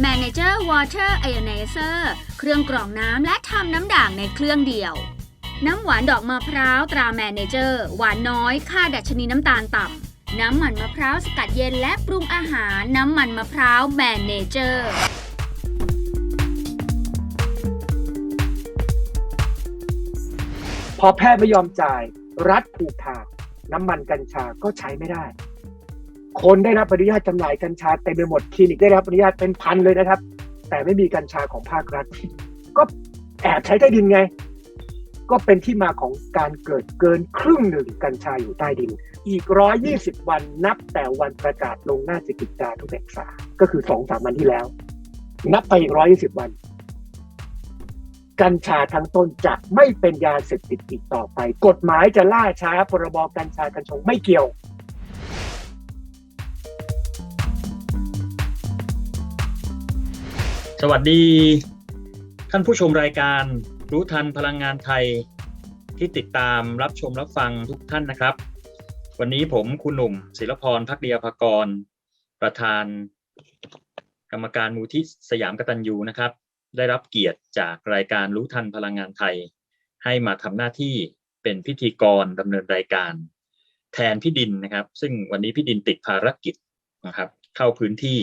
Manager Water Ionizer เครื่องกรองน้ำและทำน้ำด่างในเครื่องเดียว น้ำหวานดอกมะพร้าวตรา Manager หวานน้อยค่าดัชนีน้ำตาลต่ำ น้ำมันมะพร้าวสกัดเย็นและปรุงอาหารน้ำมันมะพร้าว Manager พอแพทย์ไม่ยอมจ่าย รัฐผูกขาดน้ำมันกัญชาก็ใช้ไม่ได้ คนได้รับอนุญาตจำหน่ายกัญชาเต็มไปหมดคลินิกได้รับอนุญาตเป็นพันเลยนะครับ แต่ไม่มีกัญชาของภาครัฐ ก็แอบใช้ใต้ดินไง ก็เป็นที่มาของการเกิดเกินครึ่งหนึ่งกัญชาอยู่ใต้ดิน อีก 120 วันนับแต่วันประกาศลงหน้าจิกิจจาทุกแห่งษาก็คือสองสามวันที่แล้ว นับไปอีก 120 วัน กัญชาทั้งต้นจะไม่เป็นยาเสพติดอีกต่อไป กฎหมายจะล่าช้าพรบกัญชากัญชงไม่เกี่ยว สวัสดี ท่านผู้ชมรายการรู้ทันพลังงานไทยที่ติดตามรับชมรับฟังทุกท่านนะครับ วันนี้ผมคุณหนุ่มศิลพรพักเดียภากร ประธาน กรรมการมูลที่สยามกตัญญูนะครับ ได้รับเกียรติจากรายการรู้ทันพลังงานไทย ให้มาทำหน้าที่เป็นพิธีกรดำเนินรายการ แทนพี่ดินนะครับ ซึ่งวันนี้พี่ดินติดภารกิจนะครับ เข้าพื้นที่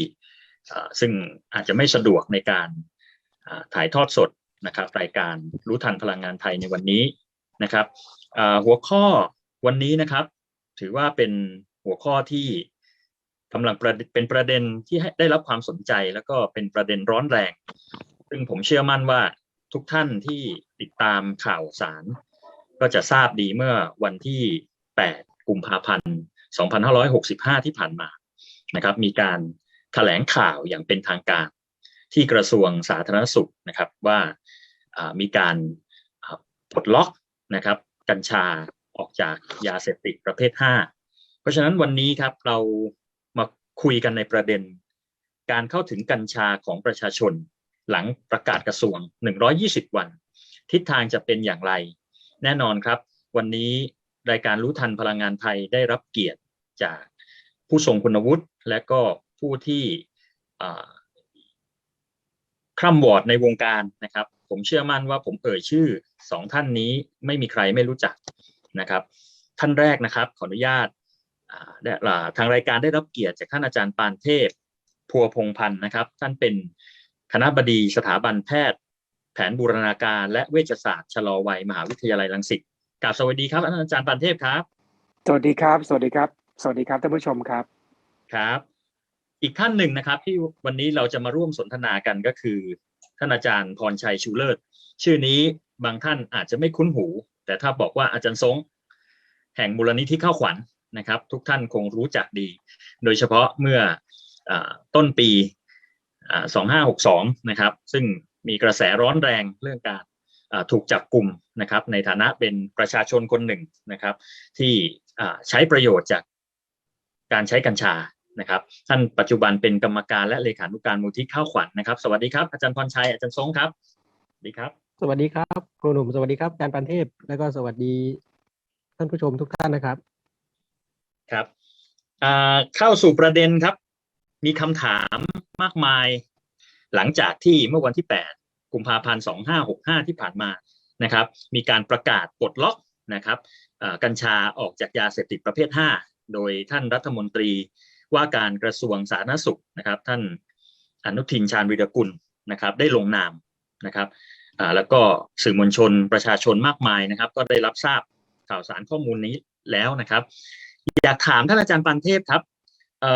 ซึ่งอาจจะไม่สะดวกในการถ่ายทอดสดนะครับรายการรู้ทันพลังงานไทยในวันนี้นะครับหัวข้อวันนี้นะครับ ถือว่าเป็นหัวข้อที่กำลังเป็นประเด็นที่ได้รับความสนใจ แล้วก็เป็นประเด็นร้อนแรง ซึ่งผมเชื่อมั่นว่าทุกท่านที่ติดตามข่าวสาร ก็จะทราบดีเมื่อวันที่ 8 กุมภาพันธ์ 2565 ที่ผ่านมานะครับ มีการ แถลงข่าวอย่างเป็นทางการ ที่กระทรวงสาธารณสุขนะครับว่ามีการปลดล็อกนะครับกัญชาออกจากยาเสพติดประเภท 5 เพราะฉะนั้นวันนี้ครับเรามาคุยกันในประเด็น การเข้าถึงกัญชาของประชาชน หลังประกาศกระทรวง 120 วัน ทิศทางจะเป็นอย่างไร แน่นอนครับ วันนี้รายการรู้ทันพลังงานไทยได้รับเกียรติจากผู้ทรงคุณวุฒิและก็ ผู้ที่อ่าคร่ำวอร์ดในวงการนะครับ ผมเชื่อมั่นว่าผมเอ่ยชื่อสองท่านนี้ไม่มีใครไม่รู้จักนะครับ ท่านแรกนะครับ ขออนุญาตอ่าได้อ่าทางรายการได้รับเกียรติจากท่านอาจารย์ปานเทพพัวพงพันธ์นะครับ ท่านเป็นคณะบดีสถาบันแพทย์ แผนบูรณาการและเวชศาสตร์ชะลอวัยมหาวิทยาลัยรังสิตกราบสวัสดีครับท่านอาจารย์ปานเทพครับ สวัสดีครับ สวัสดีครับ สวัสดีครับท่านผู้ชมครับครับ อีกท่านหนึ่งนะครับ ที่วันนี้เราจะมาร่วมสนทนากันก็คือ ท่านอาจารย์พรชัยชูเลิศชื่อนี้บางท่านอาจจะไม่คุ้นหู แต่ถ้าบอกว่าอาจารย์ทรงแห่งมูลนิธิข้าวขวัญนะครับ ทุกท่านคงรู้จักดี โดยเฉพาะเมื่ออต้นปีสองห้าหกสองนะครับ ซึ่งมีกระแสร้อนแรงเรื่องการถูกจับกลุ่มนะครับ ในฐานะเป็นประชาชนคนหนึ่งนะครับ ที่ใช้ประโยชน์จากการใช้กัญชา นะครับท่านปัจจุบันเป็นกรรมการและเลขานุการมูลที่ข้าวขวัญนะครับ สวัสดีครับอาจารย์พรชัยอาจารย์ทรงครับสวัสดีครับ สวัสดีครับครูหนุ่มสวัสดีครับอาจารย์ปันเทพ แล้วก็สวัสดีท่านผู้ชมทุกท่านนะครับครับอ่าเข้าสู่ประเด็นครับ มีคำถามมากมาย หลังจากที่เมื่อวันที่ 8 กุมภาพันธ์ 2565 ที่ผ่านมานะครับ มีการประกาศปลดล็อกนะครับอ่ากัญชาออกจากยาเสพติดประเภท 5 โดยท่านรัฐมนตรี ว่าการกระทรวงสาธารณสุขนะครับ ท่านอนุทินชาญวิรกุลนะครับ ได้ลงนามนะครับแล้วก็สื่อมวลชนประชาชนมากมายนะครับ ก็ได้รับทราบข่าวสารข้อมูลนี้แล้วนะครับ อยากถามท่านอาจารย์ปันเทพครับ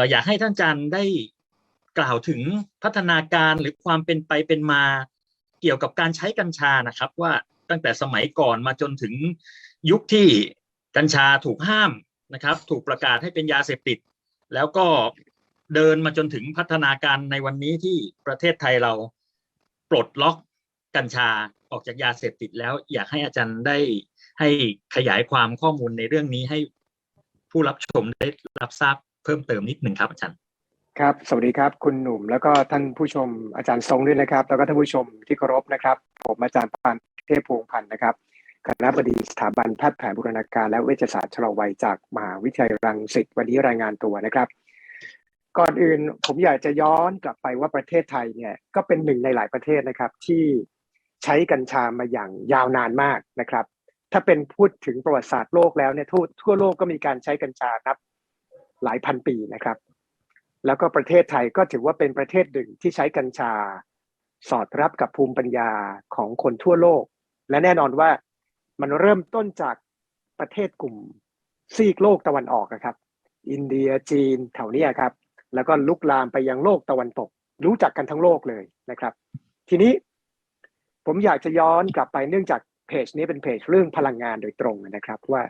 อยากให้ท่านอาจารย์ได้กล่าวถึงพัฒนาการหรือความเป็นไปเป็นมาเกี่ยวกับการใช้กัญชานะครับ ว่าตั้งแต่สมัยก่อนมาจนถึงยุคที่กัญชาถูกห้ามนะครับ ถูกประกาศให้เป็นยาเสพติด แล้วก็เดินมาจนถึงพัฒนาการในวันนี้ที่ประเทศไทยเราปลดล็อกกัญชาออกจากยาเสพติดแล้ว อยากให้อาจารย์ได้ให้ขยายความข้อมูลในเรื่องนี้ให้ผู้รับชมได้รับทราบเพิ่มเติมนิดหนึ่งครับอาจารย์ครับ สวัสดีครับ คุณหนุ่มแล้วก็ท่านผู้ชมอาจารย์ทรงด้วยนะครับ แล้วก็ท่านผู้ชมที่เคารพนะครับ ผมอาจารย์ปานเทพพวงพันธ์นะครับ คณะบดีสถาบันแพทย์แผนบูรณาการและเวชศาสตร์ชะลอวัยจากมหาวิทยาลัยรังสิตวันนี้รายงานตัวนะครับ ก่อนอื่นผมอยากจะย้อนกลับไปว่าประเทศไทยเนี่ยก็เป็นหนึ่งในหลายประเทศนะครับ ที่ใช้กัญชามาอย่างยาวนานมากนะครับ ถ้าเป็นพูดถึงประวัติศาสตร์โลกแล้วเนี่ยทั่วทั่วโลกก็มีการใช้กัญชานับหลายพันปีนะครับ แล้วก็ประเทศไทยก็ถือว่าเป็นประเทศหนึ่งที่ใช้กัญชา สอดรับกับภูมิปัญญาของคนทั่วโลก และแน่นอนว่า มันเริ่มต้นจากประเทศกลุ่มซีกโลกตะวันออกนะครับ อินเดียจีนแถวนี้ครับ แล้วก็ลุกลามไปยังโลกตะวันตก รู้จักกันทั้งโลกเลยนะครับ ทีนี้ผมอยากจะย้อนกลับไปเนื่องจากเพจนี้เป็นเพจเรื่องพลังงานโดยตรงนะครับ ว่า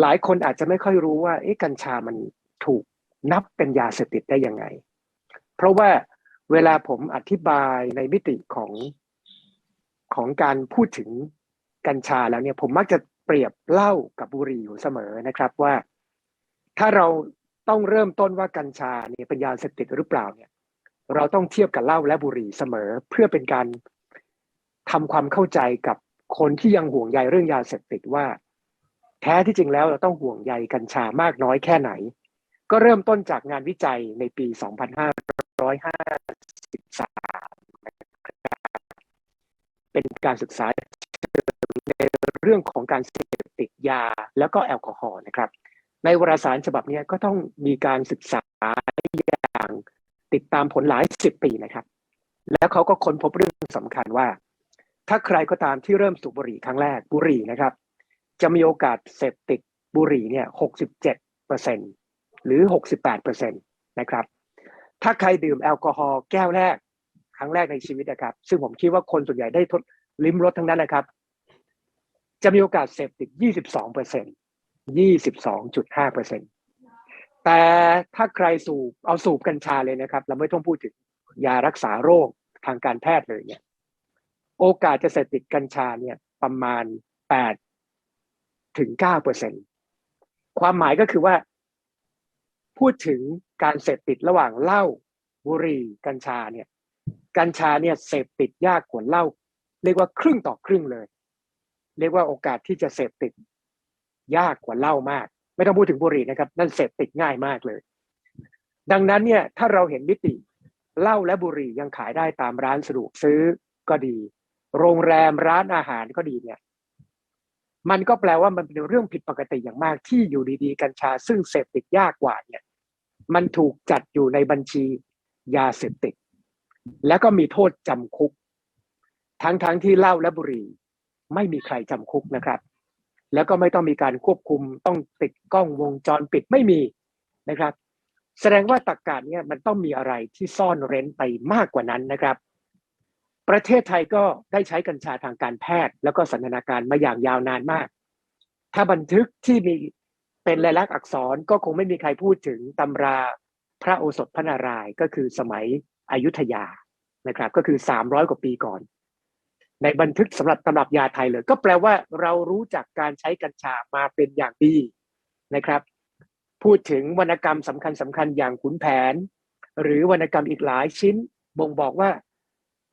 หลายคนอาจจะไม่ค่อยรู้ว่าเอ๊ะกัญชามันถูกนับเป็นยาเสพติดได้ยังไง เพราะว่าเวลาผมอธิบายในมิติของของการพูดถึง กัญชาแล้วเนี่ยผมมักจะเปรียบเหล้ากับบุหรี่อยู่เสมอนะครับว่า ถ้าเราต้องเริ่มต้นว่ากัญชาเนี่ยเป็นยาเสพติดหรือเปล่าเนี่ย เราต้องเทียบกับเหล้าและบุหรี่เสมอ เพื่อเป็นการทำความเข้าใจกับคนที่ยังห่วงใยเรื่องยาเสพติดว่า แท้ที่จริงแล้วเราต้องห่วงใยกัญชามากน้อยแค่ไหน ก็เริ่มต้นจากงานวิจัยในปี 2553นะครับเป็นการศึกษา เรื่องของการเสพติดยาแล้วก็แอลกอฮอล์นะครับ ในวารสารฉบับนี้ก็ต้องมีการศึกษาอย่างติดตามผลหลายสิบปีนะครับ แล้วเขาก็ค้นพบเรื่องสำคัญว่า ถ้าใครก็ตามที่เริ่มสูบบุหรี่ครั้งแรกบุหรี่นะครับ จะมีโอกาสเสพติดบุหรี่เนี่ย67เปอร์เซ็นหรือ68เปอร์เซ็นตนะครับ ถ้าใครดื่มแอลกอฮอล์แก้วแรกครั้งแรกในชีวิตนะครับ ซึ่งผมคิดว่าคนส่วนใหญ่ได้ทดลิ้มรสทั้งนั้นนะครับ จะมีโอกาสเสพติด 22เปอร์เซ็น22.5เปอร์เซ็นแต่ถ้าใครสูบเอาสูบกัญชาเลยนะครับ เราไม่ต้องพูดถึงยารักษาโรคทางการแพทย์เลยเนี่ย โอกาสจะเสพติดกัญชาเนี่ยประมาณ 8 ถึง9เปอร์เซ็นความหมายก็คือว่า พูดถึงการเสพติดระหว่างเหล้าบุหรี่กัญชาเนี่ย กัญชาเนี่ยเสพติดยากกว่าเหล้าเรียกว่าครึ่งต่อครึ่งเลย เรียกว่าโอกาสที่จะเสพติด ยากกว่าเหล้ามาก ไม่ต้องพูดถึงบุหรี่นะครับ นั่นเสพติดง่ายมากเลย ดังนั้นเนี่ยถ้าเราเห็นมิติเหล้าและบุหรี่ยังขายได้ตามร้านสะดวกซื้อก็ดี โรงแรมร้านอาหารก็ดีเนี่ย มันก็แปลว่ามันเป็นเรื่องผิดปกติอย่างมากที่อยู่ดีๆ กัญชา ซึ่งเสพติดยากกว่าเนี่ย มันถูกจัดอยู่ในบัญชียาเสพติด แล้วก็มีโทษจำคุก ทั้งๆทที่เหล้าและบุหรี่ ไม่มีใครจำคุกนะครับ แล้วก็ไม่ต้องมีการควบคุมต้องติดกล้องวงจรปิดไม่มีนะครับ แสดงว่าตรกกาเนี่ยมันต้องมีอะไรที่ซ่อนเร้นไปมากกว่านั้นนะครับ ประเทศไทยก็ได้ใช้กัญชาทางการแพทย์ แล้วก็สันทนาการมาอย่างยาวนานมาก ถ้าบันทึกที่มีเป็นลายลักษณ์อักษรก็คงไม่มีใครพูดถึงตำราพระโอสถพระนารายณ์ก็คือสมัยอยุธยานะครับ ก็คือ 300 กว่าปีก่อน ในบันทึกสำหรับตำรับยาไทยเลย ก็แปลว่าเรารู้จักการใช้กัญชามาเป็นอย่างดีนะครับ พูดถึงวรรณกรรมสำคัญสำคัญอย่างขุนแผน หรือวรรณกรรมอีกหลายชิ้น บ่งบอกว่า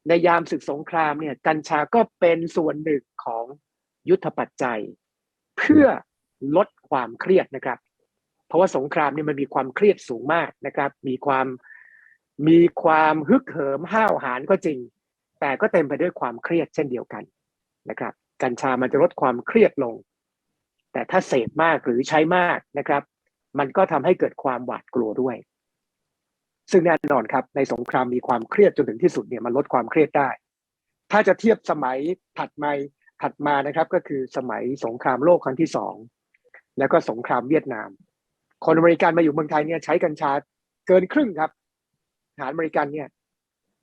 ในยามศึกสงครามเนี่ยกัญชาก็เป็นส่วนหนึ่งของยุทธปัจจัย เพื่อลดความเครียดนะครับ เพราะว่าสงครามเนี่ยมันมีความเครียดสูงมากนะครับ มีความมีความฮึกเหิมห้าวหาญก็จริง แต่ก็เต็มไปด้วยความเครียดเช่นเดียวกันนะครับกัญชามันจะลดความเครียดลง แต่ถ้าเสพมากหรือใช้มากนะครับ มันก็ทำให้เกิดความหวาดกลัวด้วย ซึ่งแน่นอนครับในสงครามมีความเครียดจนถึงที่สุดเนี่ยมันลดความเครียดได้ ถ้าจะเทียบสมัยถัดมาถัดมานะครับ ก็คือสมัยสงครามโลกครั้งที่สองแล้วก็สงครามเวียดนาม คนอเมริกันมาอยู่เมืองไทยเนี่ยใช้กัญชาเกินครึ่งครับทหารอเมริกันเนี่ย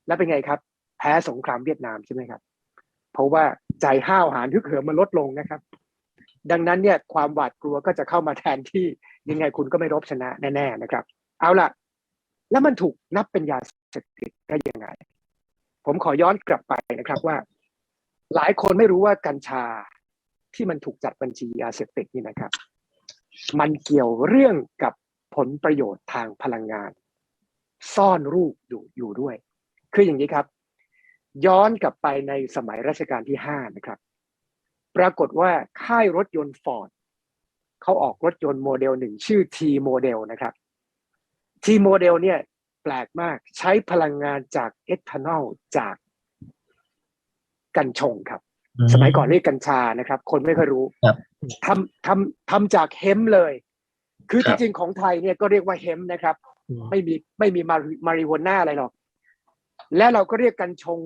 แล้วเป็นไงครับ แพ้สงครามเวียดนามใช่ไหมครับ เพราะว่าใจห้าวหาญฮึกเหิมมันลดลงนะครับ ดังนั้นเนี่ยความหวาดกลัวก็จะเข้ามาแทนที่ยังไงคุณก็ไม่รบชนะแน่ ๆนะครับ เอาล่ะ แล้วมันถูกนับเป็นยาเสพติดได้ยังไง ผมขอย้อนกลับไปนะครับว่า หลายคนไม่รู้ว่ากัญชาที่มันถูกจัดบัญชียาเสพติดนี่นะครับ มันเกี่ยวเรื่องกับผลประโยชน์ทางพลังงาน ซ่อนรูปอยู่อยู่ด้วย คืออย่างนี้ครับ ย้อนกลับไปในสมัยรัชกาลที่ห้านะครับ ปรากฏว่าค่ายรถยนต์ฟอร์ดเขาออกรถยนต์โมเดลหนึ่งชื่อ T โมเดลนะครับ T โมเดลเนี่ยแปลกมากใช้พลังงานจากเอทานอลจากกัญชงครับ สมัยก่อนเรียกกัญชานะครับ คนไม่ค่อยรู้ครับทำทำทำจากเฮมป์เลย คือครัที่บจริงของไทยเนี่ยก็เรียกว่าเฮมป์นะครับอืมไม่มีไม่มีมามาริโฮน่าอะไรหรอก และเราก็เรียกกัญชง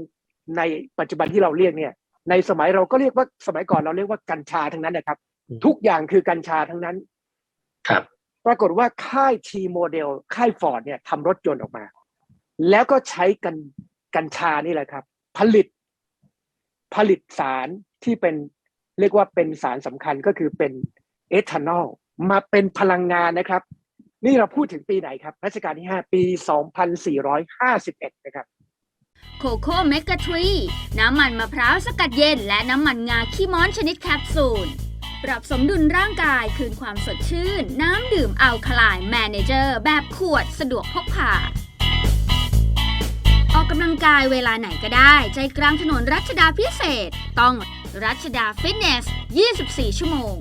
ในปัจจุบันที่เราเรียกเนี่ย ในสมัยเราก็เรียกว่าสมัยก่อนเราเรียกว่ากัญชาทั้งนั้นนะครับ ทุกอย่างคือกัญชาทั้งนั้น ครับ ปรากฏว่าค่ายทีโมเดลค่ายฟอร์ดเนี่ยทำรถยนต์ออกมา แล้วก็ใช้กันกัญชานี่แหละครับ ผลิตผลิตสารที่เป็นเรียกว่าเป็นสารสำคัญก็คือเป็นเอทานอลมาเป็นพลังงานนะครับ นี่เราพูดถึงปีไหนครับรัชกาลที่ 5 ปี 2451 นะครับ โคโค่เมกะทรี น้ำมันมะพร้าวสกัดเย็น และน้ำมันงาขี้ม้อนชนิดแคปซูล ปรับสมดุลร่างกายคืนความสดชื่น น้ำดื่มอัลคลน์แมเนเจอร์ แบบขวดสะดวกพกพาออกกำลังกายเวลาไหนก็ได้ ใจกลางถนนรัชดาพิเศษ ต้องรัชดาฟิตเนส 24 ชั่วโมง